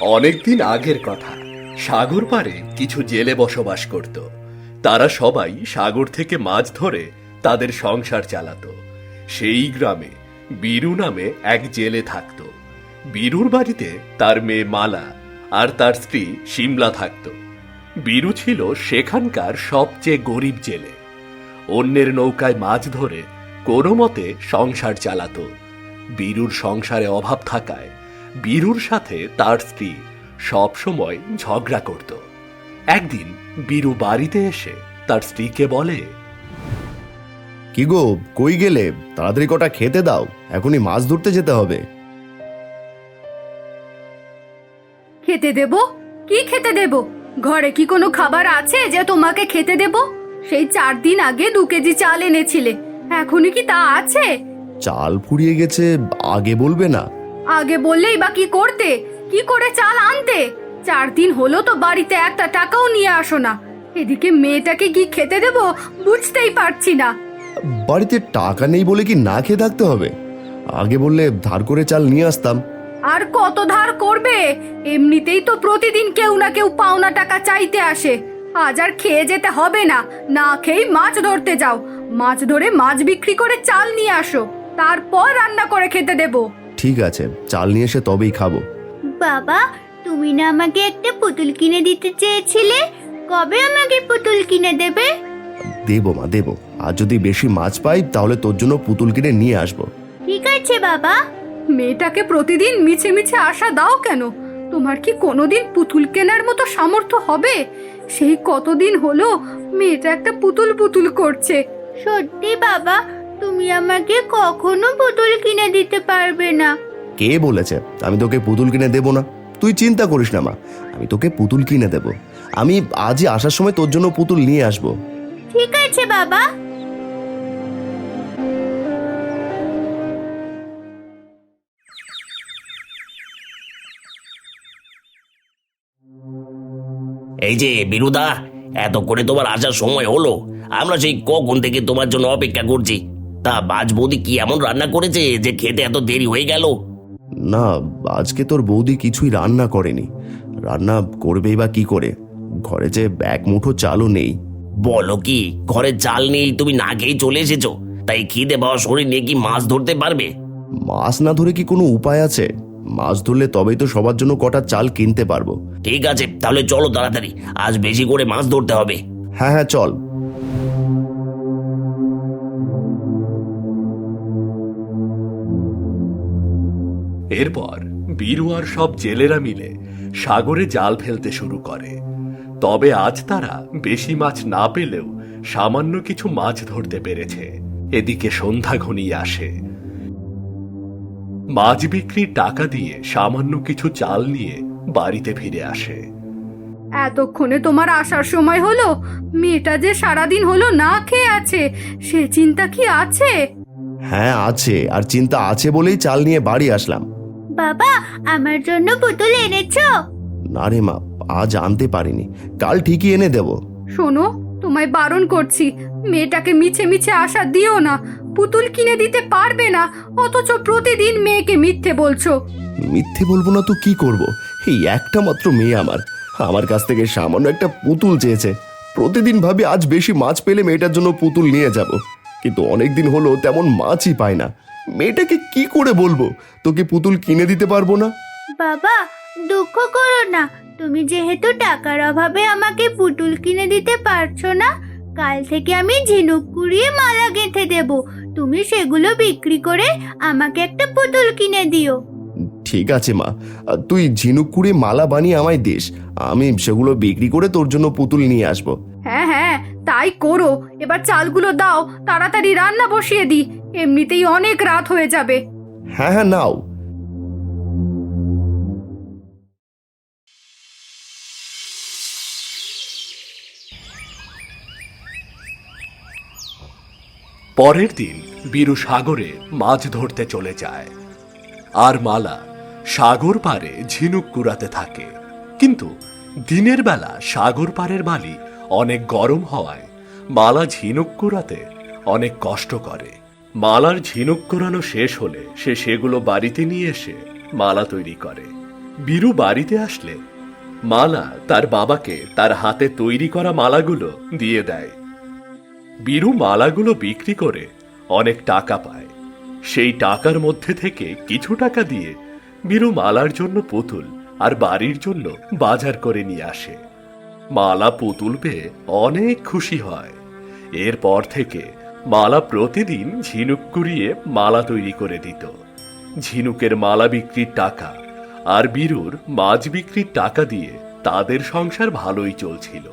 অনেকদিন আগের কথা। সাগর পারে কিছু জেলে বসবাস করত। তারা সবাই সাগর থেকে মাছ ধরে তাদের সংসার চালাতো। সেই গ্রামে বীরু নামে এক জেলে থাকতো। বীরুর বাড়িতে তার মেয়ে মালা আর তার স্ত্রী সিমলা থাকতো। বীরু ছিল সেখানকার সবচেয়ে গরিব জেলে। অন্যের নৌকায় মাছ ধরে কোনো মতে সংসার চালাতো। বীরুর সংসারে অভাব থাকায় বীরুর সাথে তার স্ত্রী সবসময় ঝগড়া করত। একদিন বীরু বাড়িতে এসে তার স্ত্রীকে বলে কি গো কই গেলে? তাড়াতাড়ি কটা খেতে দাও এখনই মাছ ধরতে যেতে হবে। খেতে দেব? কি খেতে দেব? ঘরে কি কোনো খাবার আছে যে তোমাকে খেতে দেব? সেই চার দিন আগে দু কেজি চাল এনেছিলে এখনই কি তা আছে? চাল ফুরিয়ে গেছে আগে বলবে না। আগে বললেই বা কি করতে? কি করে চাল আনতে? চার দিন হলো তো বাড়িতে একটা টাকাও নিয়ে আসো না। এদিকে মেয়েটাকে কি খেতে দেব বুঝতেই পারছি না। বাড়িতে টাকা নেই বলে কি না খেয়ে থাকতে হবে? আগে বললে ধার করে চাল নিয়ে আসতাম। আর কত ধার করবে? এমনিতেই তো প্রতিদিন কেউ না কেউ পাওনা টাকা চাইতে আসে। আজ আর খেয়ে যেতে হবে না। না খেয়েই মাছ ধরতে যাও। মাছ ধরে মাছ বিক্রি করে চাল নিয়ে আসো। তারপর রান্না করে খেতে দেবো। ঠিক আছে চাল নিয়ে এসে তবেই খাব। বাবা তুমি না আমাকে একটা পুতুল কিনে দিতে চেয়েছিলে? কবে আমাকে পুতুল কিনে দেবে? দেবো মা দেবো। আর যদি বেশি মাছ পাই তাহলে তোর জন্য পুতুল কিনে নিয়ে আসব। ঠিক আছে বাবা। মেয়েটাকে প্রতিদিন মিছে মিছে আশা দাও কেন? তোমার কি কোনোদিন পুতুল কেনার মতো সামর্থ্য হবে? সেই কতদিন হলো মেয়েটা একটা পুতুল পুতুল করছে। সত্যি বাবা। তুমি আমাকে কখনো পুতুল কিনে দিতে পারবে না। কে বলেছে? আমি তোকে পুতুল কিনে দেবো না। তুই চিন্তা করিস না মা। আমি তোকে পুতুল কিনে দেবো। আমি আজই আসার সময় তোর জন্য পুতুল নিয়ে আসব। ঠিক আছে বাবা। এই যে বিরুদা এত করে তোমার আসার সময় হলো। আমরা সেই কখন থেকে তোমার জন্য অপেক্ষা করছি। তা বাজ বৌদি কি এমন রান্না করেছে যে খেতে এত দেরি হয়ে গেল? না আজকে তোর বৌদি কিছুই রান্না করেনি। রান্না করবেই বা কি করে? ঘরে যে এক মুঠো চালও নেই। বলো কি ঘরে চাল নেই তুমি না খেয়ে চলে এসেছ। তাই খিদে পাওয়া শরীর নিয়ে কি মাছ ধরতে পারবে? মাছ না ধরে কি কোনো উপায় আছে? মাছ ধরলে তবেই তো সবার জন্য কটা চাল কিনতে পারব। ঠিক আছে তাহলে চলো তাড়াতাড়ি। আজ বেশি করে মাছ ধরতে হবে। হ্যাঁ হ্যাঁ চল। এরপর বীরু আর সব জেলেরা মিলে সাগরে জাল ফেলতে শুরু করে। তবে আজ তারা বেশি মাছ না পেলেও সামান্য কিছু মাছ ধরতে পেরেছে। এদিকে সন্ধ্যা ঘনিয়ে আসে। মাছ বিক্রির টাকা দিয়ে সামান্য কিছু চাল নিয়ে বাড়িতে ফিরে আসে। এতক্ষণে তোমার আসার সময় হলো? মেয়েটা যে সারাদিন হলো না খেয়ে আছে সে চিন্তা কি আছে? হ্যাঁ আছে আর চিন্তা আছে বলেই চাল নিয়ে বাড়ি আসলাম। বাবা আমার জন্য পুতুল এনেছো? না রে মা আজ আনতে পারিনি। কাল ঠিকই এনে দেব। শোনো তোমায় বারণ করছি। মেয়েটাকে মিছে মিছে আশা দিও না। পুতুল কিনে দিতে পারবে না অথচ প্রতিদিন মেয়েকে মিথ্যে বলছো। মিথ্যে বলব না তো কি করব? এই একটা মাত্র মেয়ে আমার। আমার কাছ থেকে সামান্য একটা পুতুল চেয়েছে। প্রতিদিন ভাবি আজ বেশি মাছ পেলে মেয়েটার জন্য পুতুল নিয়ে যাব। কিন্তু অনেক দিন হলো তেমন মাছই পায় না। মেয়েটাকে কি করে বলব? তোকে পুতুল কিনে দিতে পারব না? বাবা দুঃখ করো না। তুমি যেহেতু টাকার অভাবে আমাকে পুতুল কিনে দিতে পারছ না কাল থেকে আমি ঝিনুক কুড়িয়ে মালা গেঁথে দেব। তুমি সেগুলো বিক্রি করে আমাকে একটা পুতুল কিনে দিও। ঠিক আছে মা। তুই ঝিনুক কুড়ে মালা বানিয়ে আমায় দিস। আমি সেগুলো বিক্রি করে তোর জন্য পুতুল নিয়ে আসব। হ্যাঁ হ্যাঁ তাই করো। এবার চালগুলো দাও তাড়াতাড়ি রান্না বসিয়ে দি। এমনিতেই অনেক রাত হয়ে যাবে। হ্যাঁ হ্যাঁ নাও। পরের দিন বীরু সাগরে মাছ ধরতে চলে যায়। আর মালা সাগর পারে ঝিনুক কুড়াতে থাকে। কিন্তু দিনের বেলা সাগর পারের বালি অনেক গরম হওয়ায় মালা ঝিনুক কুড়াতে অনেক কষ্ট করে। মালার ঝিনুক কুড়ানো শেষ হলে সে সেগুলো বাড়িতে নিয়ে এসে মালা তৈরি করে। বীরু বাড়িতে আসলে মালা তার বাবাকে তার হাতে তৈরি করা মালাগুলো দিয়ে দেয়। বীরু মালাগুলো বিক্রি করে অনেক টাকা পায়। সেই টাকার মধ্যে থেকে কিছু টাকা দিয়ে বীরু মালার জন্য পুতুল আর বাড়ির জন্য বাজার করে নিয়ে আসে। মালা পুতুল পেয়ে অনেক খুশি হয়। এরপর থেকে মালা প্রতিদিন ঝিনুক কুড়িয়ে মালা তৈরি করে দিত। ঝিনুকের মালা বিক্রির টাকা আর বীরুর মাছ বিক্রির টাকা দিয়ে তাদের সংসার ভালোই চলছিল।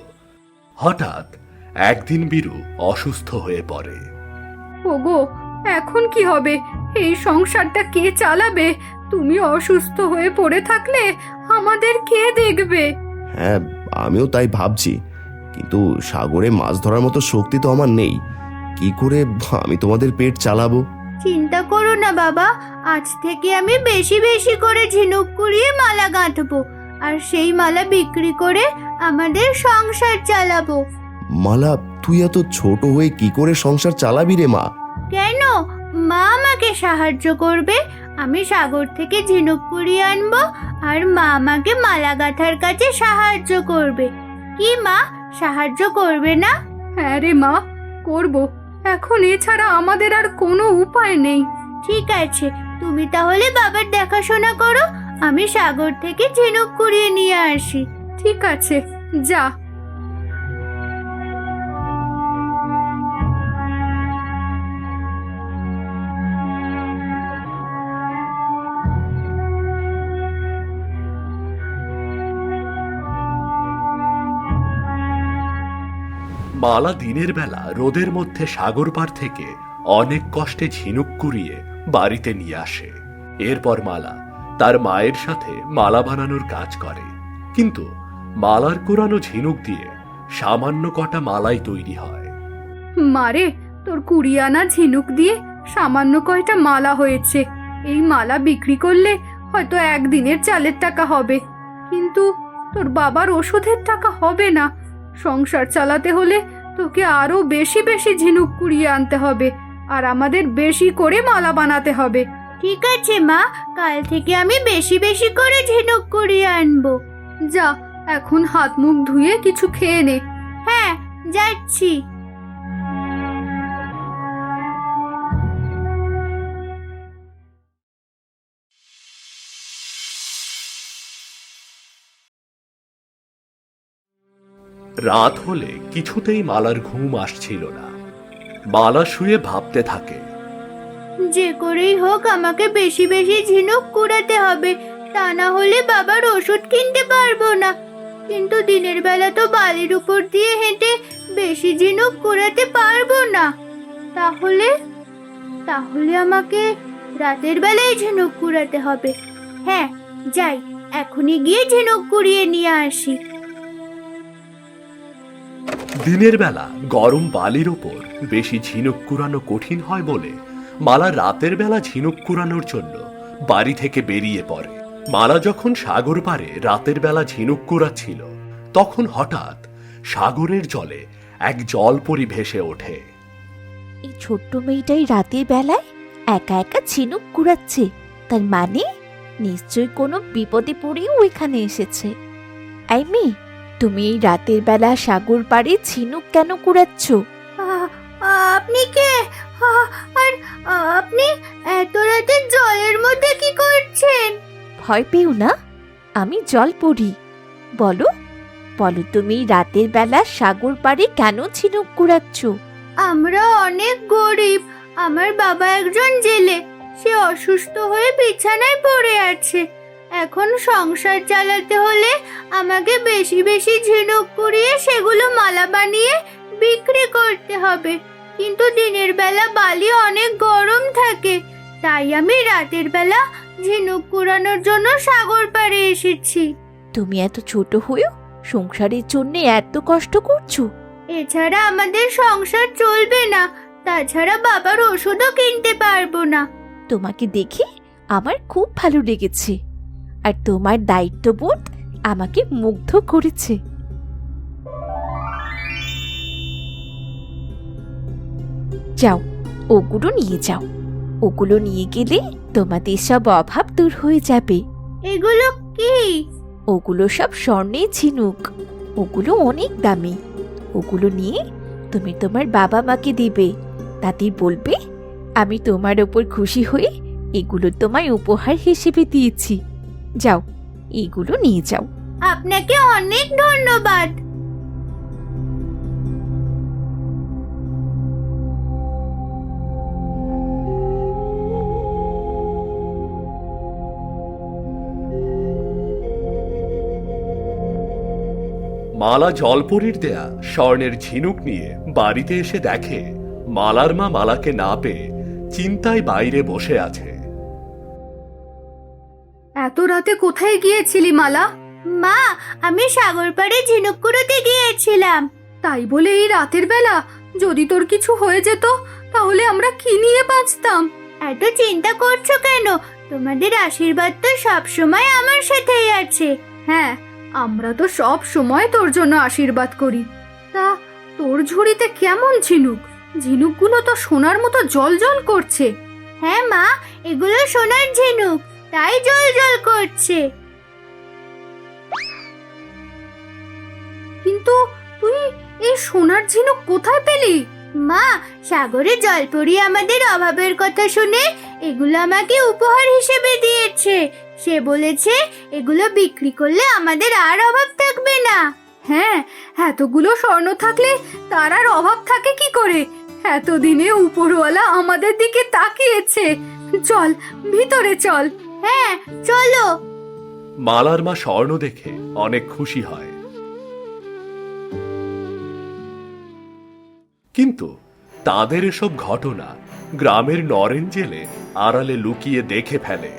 হঠাৎ একদিন বীরু অসুস্থ হয়ে পড়ে। ওগো এখন কি হবে? এই সংসারটা কে চালাবে? তুমি অসুস্থ হয়ে পড়ে থাকলে আমাদের কে দেখবে? হ্যাঁ আমিও তাই ভাবছি। কিন্তু সাগরে মাছ ধরার মতো শক্তি তো আমার নেই। কি করে আমি তোমাদের পেট চালাবো? চিন্তা করো না বাবা আজ থেকে আমি বেশি বেশি করে ঝিনুক কুড়িয়ে মালা গাঁথবো আর সেই মালা বিক্রি করে আমাদের সংসার চালাবো। মালা তুই এত ছোট হয়ে কি করে সংসার চালাবি রে মা? কেন? মা আমাকে সাহায্য করবে আমি সাগর থেকে ঝিনুক কুড়িয়ে আনব আর মা আমাকে মালা গাঁথার কাছে সাহায্য করবে। কি মা সাহায্য করবে না? হ্যাঁ রে মা করব। এখন এছাড়া আমাদের আর কোনো উপায় নেই। ঠিক আছে তুমি তাহলে বাবার দেখাশোনা করো আমি সাগর থেকে ঝিনুক কুড়িয়ে নিয়ে আসি। ঠিক আছে যা। মালা দিনের বেলা রোদের মধ্যে সাগর পার থেকে অনেক কষ্টে ঝিনুক কুড়িয়ে বাড়িতে নিয়ে আসে। এরপর মালা তার মায়ের সাথে মালা বানানোর কাজ করে। কিন্তু মালার কুড়ানো ঝিনুক দিয়ে সামান্য কটা মালাই তৈরি হয়। মারে, তোর কুড়িয়ানা ঝিনুক দিয়ে সামান্য কয়টা মালা হয়েছে। এই মালা বিক্রি করলে হয়তো একদিনের চালের টাকা হবে। কিন্তু তোর বাবার ওষুধের টাকা হবে না। সংসার চালাতে হলে তোকে আরও বেশি বেশি ঝিনুক কুড়িয়ে আনতে হবে আর আমাদের বেশি করে মালা বানাতে হবে। ঠিক আছে মা। কাল থেকে আমি বেশি বেশি করে ঝিনুক কুড়িয়ে আনব। যা এখন হাত মুখ ধুয়ে কিছু খেয়ে নে। হ্যাঁ যাচ্ছি। রাত হলে কিছুতেই মালার ঘুম আসছিল না। মালা শুয়ে ভাবতে থাকে। যে করেই হোক আমাকে বেশি বেশি ঝিনুক কুড়াতে হবে, তা না হলে বাবার ওষুধ কিনতে পারব না। কিন্তু দিনের বেলা তো বালির উপর দিয়ে হেঁটে বেশি ঝিনুক কুড়াতে পারব না। তাহলে? তাহলে আমাকে রাতের বেলায় ঝিনুক কুড়াতে হবে। হ্যাঁ যাই, এখনই গিয়ে ঝিনুক কুড়িয়ে নিয়ে আসি। দিনের বেলা গরম বালির ওপর বেশি ঝিনুক কুড়ানো কঠিন হয় বলে মালা রাতের বেলা ঝিনুক কুড়ানোর জন্য বাড়ি থেকে বেরিয়ে পড়ে। মালা যখন সাগর পারে রাতের বেলা ঝিনুক কুড়াচ্ছিল, তখন হঠাৎ সাগরের জলে এক জলপরি ভেসে ওঠে। এই ছোট্ট মেয়েটাই রাতের বেলায় একা একা ঝিনুক কুড়াচ্ছে, তার মানে নিশ্চয়ই কোনো বিপদে পড়েও এখানে এসেছে। আই মেয়ে তুমি এই রাতের বেলা সাগর পাড়ে ঝিনুক কেন কুড়াচ্ছ? আপনি কে? আর আপনি এত রাতে জলের মধ্যে কি করছেন? ভয় পেও না আমি জল পড়ি। বলো বলো তুমি এই রাতের বেলা সাগর পাড়ে কেন ঝিনুক কুড়াচ্ছ? আমরা অনেক গরিব আমার বাবা একজন জেলে সে অসুস্থ হয়ে বিছানায় পড়ে আছে। এখন সংসার চালাতে হলে আমাকে বেশি বেশি ঝিনুক কুড়িয়ে সেগুলো মালা বানিয়ে বিক্রি করতে হবে। কিন্তু দিনের বেলা বালি অনেক গরম থাকে তাই আমি রাতের বেলা ঝিনুক কুড়ানোর জন্য সাগর পাড়ে এসেছি। তুমি এত ছোট হয়েও সংসারের জন্য এত কষ্ট করছ? এছাড়া আমাদের সংসার চলবে না তাছাড়া বাবার ওষুধও কিনতে পারব না। তোমাকে দেখে আমার খুব ভালো লেগেছে। আর তোমার দায়িত্ববোধ আমাকে মুগ্ধ করেছে। যাও ওগুলো নিয়ে যাও। ওগুলো নিয়ে গেলে তোমাদের সব অভাব দূর হয়ে যাবে। এগুলো কি? ওগুলো সব স্বর্ণের ঝিনুক। ওগুলো অনেক দামি। ওগুলো নিয়ে তুমি তোমার বাবা মাকে দিবে। তাতেই বলবে আমি তোমার ওপর খুশি হয়ে এগুলো তোমায় উপহার হিসেবে দিয়েছি। যাও এগুলো নিয়ে যাও। আপনাকে অনেক ধন্যবাদ। মালা জলপরির দেয়া স্বর্ণের ঝিনুক নিয়ে বাড়িতে এসে দেখে মালার মা মালাকে না পেয়ে চিন্তায় বাইরে বসে আছে। এত রাতে কোথায় গিয়েছিলি মালা? মা আমি সাগর পাড়ে ঝিনুক কুড়োতে গিয়েছিলাম। তাই বলে এই রাতের বেলা যদি তোর কিছু হয়ে যেত তাহলে আমরা কি নিয়ে বাঁচতাম? এত চিন্তা করছ কেন? তোমাদের আশীর্বাদ তো সবসময় আমার সাথেই আছে। হ্যাঁ আমরা তো সব সময় তোর জন্য আশীর্বাদ করি। তা তোর ঝুড়িতে কেমন ঝিনুক? ঝিনুকগুলো তো সোনার মতো জল জল করছে। হ্যাঁ মা এগুলো সোনার ঝিনুক। তাই জল জল করছে। কিন্তু তুই এই সোনার ঝিনুক কোথায় পেলি? মা, সাগরে জলপরি আমাদের অভাবের কথা শুনে এগুলো আমাকে উপহার হিসেবে দিয়েছে। সে বলেছে, এগুলো বিক্রি করলে আমাদের আর অভাব থাকবে না। হ্যাঁ এতগুলো স্বর্ণ থাকলে তার আর অভাব থাকে কি করে? এতদিনে উপরওয়ালা আমাদের দিকে তাকিয়েছে। চল, ভিতরে চল। হ্যাঁ চলো। মালার মা স্বর্ণ দেখে অনেক খুশি হয়। কিন্তু তাদের এসব ঘটনা গ্রামের নরেন জেলে আড়ালে লুকিয়ে দেখে ফেলে।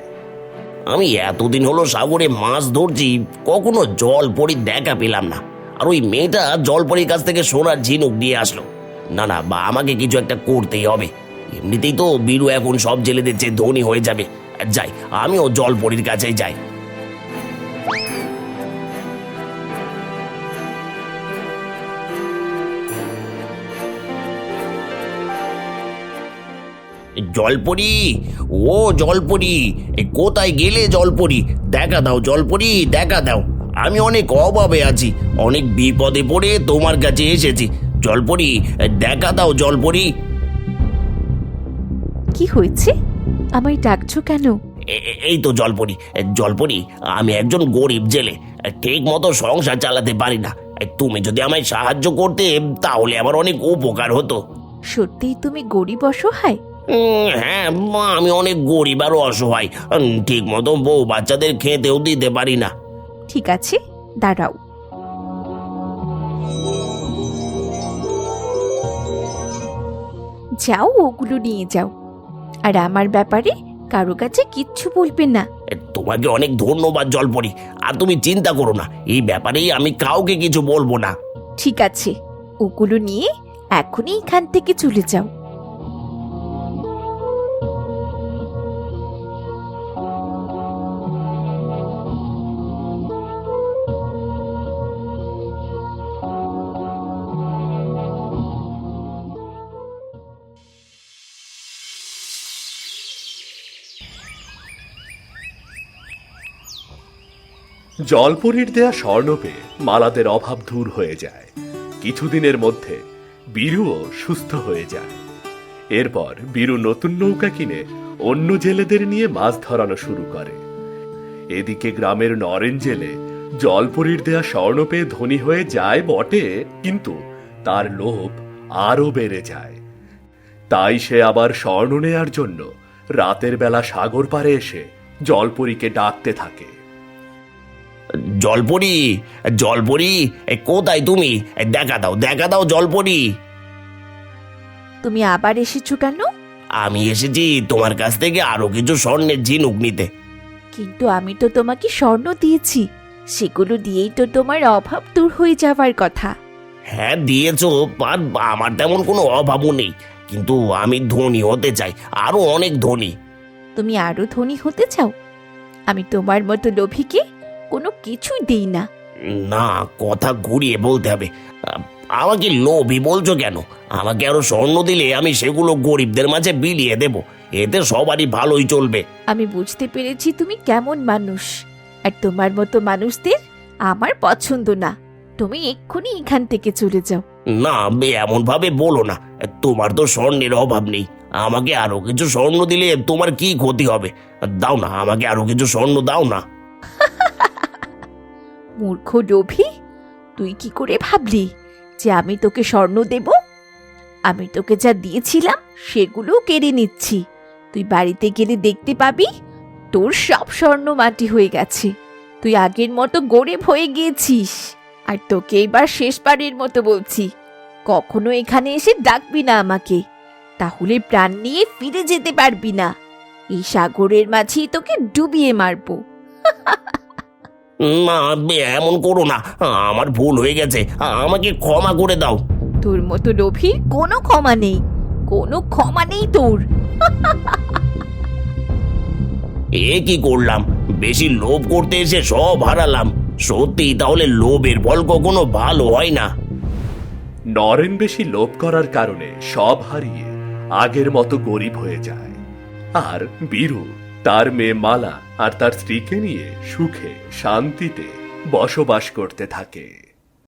আমি এতদিন হলো সাগরে মাছ ধরছি কখনো জল পরি দেখা পেলাম না। আর ওই মেয়েটা জল পরির কাছ থেকে সোনার ঝিনুক নিয়ে আসলো। না না বা আমাকে কিছু একটা করতেই হবে। এমনিতেই তো বীরু এখন সব জেলেদের চেয়ে ধনী হয়ে যাবে। যাই, আমিও জল পরির কাছেই যাই। জলপরি, ও জলপরি কোথায় গেলে জলপরি? দেখা দাও জলপরি, দেখা দাও। আমি অনেক অভাবে আছি, অনেক বিপদে পড়ে তোমার কাছে এসেছি। জলপরি, দেখা দাও জলপরি। কি হয়েছে? আমায় ডাকছো কেন? এই তো জলপরি জলপরি আমি একজন গরিব জেলে ঠিক মতো সংসার চালাতে পারি না। তুমি যদি আমায় সাহায্য করতে তাহলে আমার অনেক উপকার হতো। সত্যিই তুমি গরিব অসহায়? হ্যাঁ মা, আমি অনেক গরিব আর অসহায় ঠিক মতো বউ বাচ্চাদের খেতেও দিতে পারি না। ঠিক আছে দাঁড়াও। যাও ওগুলো নিয়ে যাও। আর আমার ব্যাপারে কারও কাছে কিচ্ছু বলবে না। তোমাকে অনেক ধন্যবাদ জলপরি। আর তুমি চিন্তা করো না এই ব্যাপারেই আমি কাউকে কিছু বলব না। ঠিক আছে ওগুলো নিয়ে এখনই এখান থেকে চলে যাও। জলপরির দেয়া স্বর্ণ পেয়ে মালাদের অভাব দূর হয়ে যায়। কিছুদিনের মধ্যে বীরুও সুস্থ হয়ে যায়। এরপর বীরু নতুন নৌকা কিনে অন্য জেলেদের নিয়ে মাছ ধরানো শুরু করে। এদিকে গ্রামের নরেন জেলে জলপরির দেয়া স্বর্ণ পেয়ে ধনী হয়ে যায় বটে, কিন্তু তার লোভ আরও বেড়ে যায়। তাই সে আবার স্বর্ণ নেয়ার জন্য রাতের বেলা সাগর পাড়ে এসে জলপরীকে ডাকতে থাকে। জলপরি জলপরি এ, কোথায় তুমি? দেখা দাও দেখা দাও জলপরি। তুমি আবার এসেছ কেন? আমি এসেছি তোমার কাছ থেকে আরও কিছু স্বর্ণের ঝিনুক নিতে। কিন্তু আমি তো তোমাকে স্বর্ণ দিয়েছি সেগুলো দিয়েই তো তোমার অভাব দূর হয়ে যাওয়ার কথা। হ্যাঁ দিয়েছ আর আমার তেমন কোনো অভাবও নেই। কিন্তু আমি ধনী হতে চাই আরও অনেক ধনী। তুমি আরও ধনী হতে চাও? আমি তোমার মতো লোভীকে কোনো কিছুই দেই না। না কথা ঘুরিয়ে বলতে হবে। আ- আমাকে লোভী বলছো কেন? আমাকে আরও স্বর্ণ দিলে আমি সেগুলো গরিবদের মাঝে বিলিয়ে দেব। এতে সবারই ভালোই চলবে। আমি বুঝতে পেরেছি তুমি কেমন মানুষ। আর তোমার মতো মানুষদের আমার পছন্দ না। তুমি এক্ষুনি এখান থেকে চলে যাও। না এমন ভাবে বলো না। তোমার তো স্বর্ণের অভাব নেই। আমাকে আরও কিছু স্বর্ণ দিলে তোমার কি ক্ষতি হবে? দাও না আমাকে আরও কিছু স্বর্ণ দাও না। মূর্খ ডোভি তুই কি করে ভাবলি যে আমি তোকে স্বর্ণ দেব? আমি তোকে যা দিয়েছিলাম সেগুলো কেড়ে নিচ্ছি। তুই বাড়িতে গেলে দেখতে পাবি তোর সব স্বর্ণ মাটি হয়ে গেছে। তুই আগের মতো গরিব হয়ে গিয়েছিস। আর তোকে এবার শেষবারের মতো বলছি, কখনো এখানে এসে ডাকবি না আমাকে। তাহলে প্রাণ নিয়ে ফিরে যেতে পারবি না। এই সাগরের মাঝেই তোকে ডুবিয়ে মারবো। না এমন করো না। আমার ভুল হয়ে গেছে। আমাকে ক্ষমা করে দাও। তোর মতো লোভীর কোনো ক্ষমা নেই। কোনো ক্ষমা নেই তোর। এ কি করলাম? বেশি লোভ করতে এসে সব হারালাম। সত্যি তাহলে লোভের ফল কখনো ভালো হয় না। নরেন বেশি লোভ করার কারণে সব হারিয়ে আগের মতো গরিব হয়ে যায়। আর বীরু তার মেয়ে মালা আর তার স্ত্রীকে নিয়ে সুখে শান্তিতে বসবাস করতে থাকে।